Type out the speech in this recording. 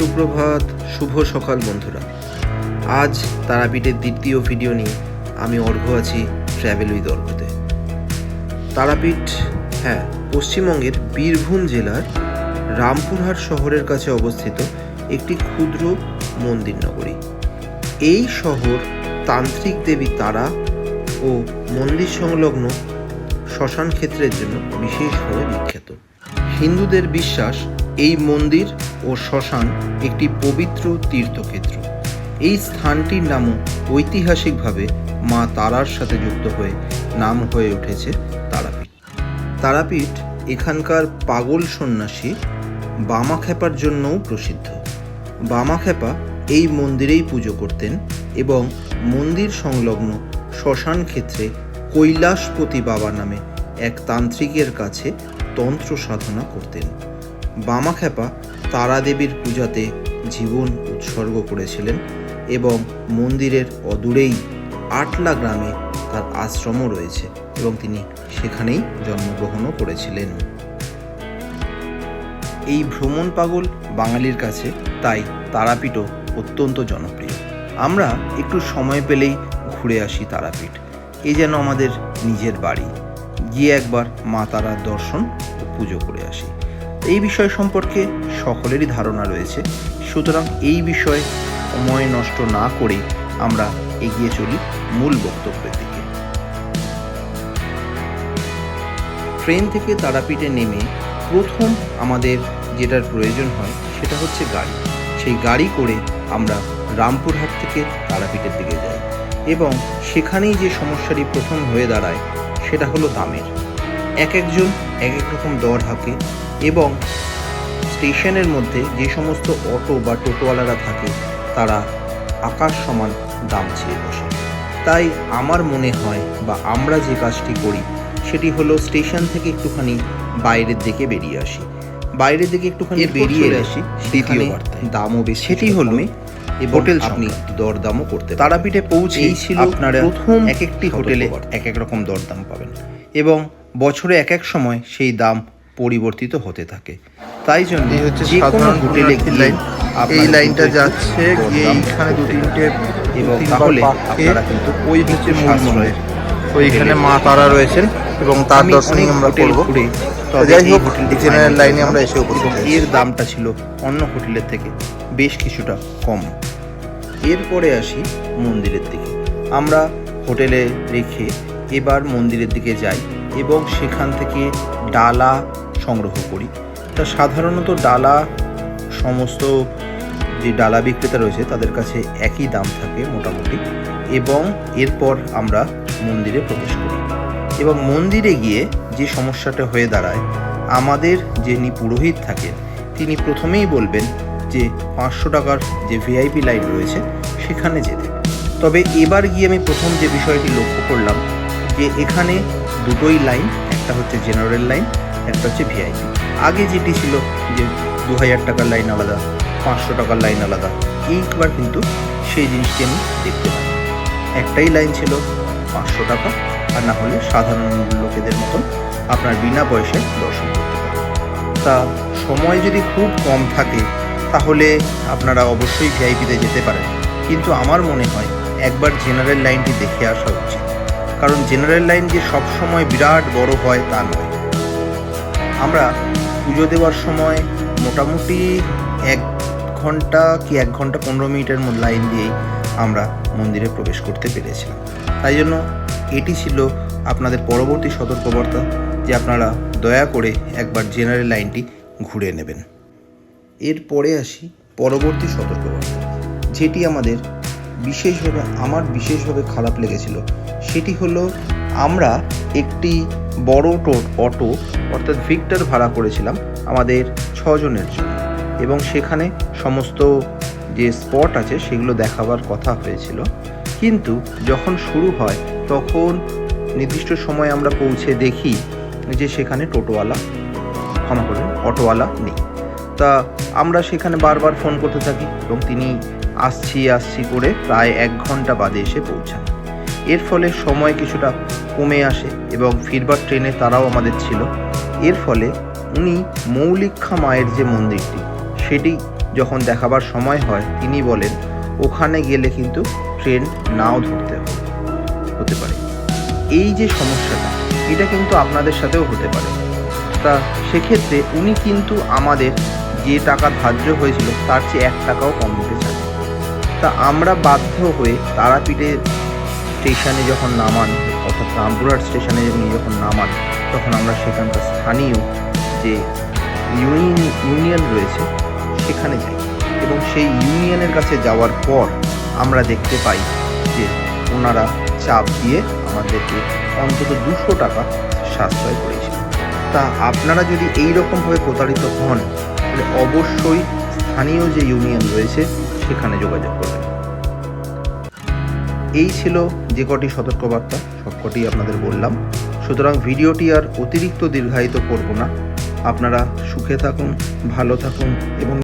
সুপ্রভাত, শুভ সকাল বন্ধুরা। আজ তারাপীঠের দ্বিতীয় ভিডিও নিয়ে আমি অর্ঘ আছি ট্র্যাভেল উইথ অর্ঘতে তারাপীঠ হ্যাঁ পশ্চিমবঙ্গের বীরভূম জেলার রামপুরহাট শহরের কাছে অবস্থিত একটি ক্ষুদ্র মন্দির নগরী। এই শহর তান্ত্রিক দেবী তারা ও মন্দির সংলগ্ন শ্মশান ক্ষেত্রের জন্য বিশেষভাবে বিখ্যাত। হিন্দুদের বিশ্বাস এই মন্দির ও শ্মশান একটি পবিত্র তীর্থক্ষেত্র। এই স্থানটির নামও ঐতিহাসিকভাবে মা তারার সাথে যুক্ত হয়ে নাম হয়ে উঠেছে তারাপীঠ। তারাপীঠ এখানকার পাগল সন্ন্যাসী বামাখ্যাপার জন্যও প্রসিদ্ধ। বামাখ্যাপা এই মন্দিরেই পুজো করতেন এবং মন্দির সংলগ্ন শ্মশান ক্ষেত্রে কৈলাসপতি বাবা নামে এক তান্ত্রিকের কাছে তন্ত্র সাধনা করতেন। বামাখ্যাপা তারাদেবীর পূজাতে জীবন উৎসর্গ করেছিলেন এবং মন্দিরের অদূরেই আটলা গ্রামে তার আশ্রমও রয়েছে এবং তিনি সেখানেই জন্মগ্রহণও করেছিলেন। এই ভ্রমণ পাগল বাঙালির কাছে তাই তারাপীঠও অত্যন্ত জনপ্রিয়। আমরা একটু সময় পেলেই ঘুরে আসি তারাপীঠ। এ যেন আমাদের নিজের বাড়ি। গিয়ে একবার মা তারার দর্শন ও পুজো করে আসি। এই বিষয় সম্পর্কে সকলেরই ধারণা রয়েছে। সুতরাং এই বিষয়ে সময় নষ্ট না করে আমরা এগিয়ে চলি মূল বক্তব্যের দিকে। ট্রেন থেকে তারাপীঠে নেমে প্রথম আমাদের যেটার প্রয়োজন হয় সেটা হচ্ছে গাড়ি। সেই গাড়ি করে আমরা রামপুরহাট থেকে তারাপীঠের দিকে যাই এবং সেখানেই যে সমস্যাটি প্রথম হয়ে দাঁড়ায় সেটা হলো দামের। এক একজন এক এক রকম দর হাঁকে এবং স্টেশনের মধ্যে যে সমস্ত অটো বা টোটোওয়ালারা থাকে তারা আকাশ সমান দাম চেয়ে বসে। তাই আমার মনে হয় বা আমরা যে কাজটি করি সেটি হলো স্টেশন থেকে একটুখানি বাইরের দিকে বেরিয়ে আসি। বাইরের দিকে একটুখানি বেরিয়ে আসি দ্বিতীয় দামও বেশি সেটি হলো হোটেল আপনি। দরদামও করতে তারাপীঠে পৌঁছেই ছিল আপনারা প্রথম এক একটি হোটেলে এক এক রকম দরদাম পাবেন। এবং বছরে এক এক সময় সেই দাম পরিবর্তিত হতে থাকে। তাই জন্য যে কোনো সাধারণ হোটেলে গিয়ে এই লাইনটা যাচ্ছে গিয়ে এইখানে দু তিনটে এবং তাহলে আপনারা কিন্তু ওই হচ্ছে সাশ্রয়ে তো মা তারা রয়েছেন এবং তার দর্শনই আমরা করব। যাই হোক জেনারেল লাইনে আমরা এসে উপস্থিত এর দামটা ছিল অন্য হোটেলের থেকে বেশ কিছুটা কম। এরপরে আসি মন্দিরের দিকে। আমরা হোটেলে রেখে এবার মন্দিরের দিকে যাই। এবং সেখান থেকে ডালা সংগ্রহ করি। তা সাধারণত ডালা সমস্ত যে ডালা বিক্রেতা রয়েছে, তাদের কাছে একই দাম থাকে মোটামুটি এবং এরপর আমরা মন্দিরে প্রবেশ করি। এবং মন্দিরে গিয়ে যে সমস্যাটা হয়ে দাঁড়ায়, আমাদের যিনি পুরোহিত থাকেন, তিনি প্রথমেই বলবেন যে পাঁচশো টাকার যে ভিআইপি লাইন রয়েছে, সেখানে যেতে। তবে এবার গিয়ে আমি প্রথম যে বিষয়টি লক্ষ্য করলাম যে এখানে দুটোই লাইন, একটা হচ্ছে জেনারেল লাইন একটা হচ্ছে ভিআইপি আগে যেটি ছিল যে দু হাজার টাকার লাইন আলাদা, পাঁচশো টাকার লাইন আলাদা, এইবার কিন্তু সেই জিনিসটি আমি দেখতে পাই একটাই লাইন ছিল পাঁচশো টাকা, আর না হলে সাধারণ লোকেদের মতন আপনার বিনা পয়সায় দর্শন করতে পারেন তা সময় যদি খুব কম থাকে, তাহলে আপনারা অবশ্যই ভিআইপিতে যেতে পারেন। কিন্তু আমার মনে হয় একবার জেনারেল লাইনটি দেখে আসা উচিত। কারণ জেনারেল লাইন যে সব সময় বিরাট বড় হয় তা নয়। আমরা পুজো দেওয়ার সময় মোটামুটি এক ঘণ্টা কি এক ঘণ্টা পনেরো মিনিটের লাইন দিয়েই আমরা মন্দিরে প্রবেশ করতে পেরেছিলাম। তাই জন্য এটি ছিল আপনাদের পরবর্তী সতর্কবার্তা যে আপনারা দয়া করে একবার জেনারেল লাইনটি ঘুরে নেবেন। এরপরে আসি পরবর্তী সতর্কবার্তা, যেটি আমাদের বিশেষভাবে, আমার বিশেষভাবে খারাপ লেগেছিল। সেটি হলো, আমরা একটি বড় অটো, অর্থাৎ ভিক্টর ভাড়া করেছিলাম আমাদের ছজনের জন্য। এবং সেখানে সমস্ত যে স্পট আছে, সেগুলো দেখাবার কথা হয়েছিল। কিন্তু যখন শুরু হয়, তখন নির্দিষ্ট সময় আমরা পৌঁছে দেখি যে সেখানে টোটোওয়ালা, ক্ষমা করবেন, অটোওয়ালা নেই। তা আমরা সেখানে বারবার ফোন করতে থাকি এবং তিনি আসছি আসছি করে প্রায় এক ঘণ্টা বাদে এসে পৌঁছান এর ফলে সময় কিছুটা কমে আসে এবং ফিরবার ট্রেনে তারাও আমাদের ছিল। এর ফলে উনি মৌলিক্ষা মায়ের যে মন্দিরটি, সেটি যখন দেখাবার সময় হয়, তিনি বলেন, ওখানে গেলে কিন্তু ট্রেন নাও ধরতে হতে পারে। এই যে সমস্যাটা, এটা কিন্তু আপনাদের সাথেও হতে পারে। তা সেক্ষেত্রে উনি কিন্তু আমাদের যে টাকা ধার্য হয়েছিল, তার চেয়ে এক টাকাও কম নিতে চান। তা আমরা বাধ্য হয়ে তারাপীঠে স্টেশনে যখন নামান, অর্থাৎ রামপুরহাট স্টেশনে উনি যখন নামান, তখন আমরা সেখানকার স্থানীয় যে ইউনিয়ন রয়েছে, সেখানে যাই। এবং সেই ইউনিয়নের কাছে যাওয়ার পর আমরা দেখতে পাই যে ওনারা চাপ দিয়ে আমাদেরকে অন্তত দুশো টাকা সাশ্রয় করেছে তা আপনারা যদি এই রকমভাবে প্রতারিত হন, তাহলে অবশ্যই স্থানীয় যে ইউনিয়ন রয়েছে সেখানে যোগাযোগ করবেন এই ছিল যে কটি সতর্কবার্তা সবকটি আপনাদের বললাম। সুতরাং ভিডিওটি আর অতিরিক্ত দীর্ঘায়িত করব না। আপনারা সুখে থাকুন, ভালো থাকুন এবং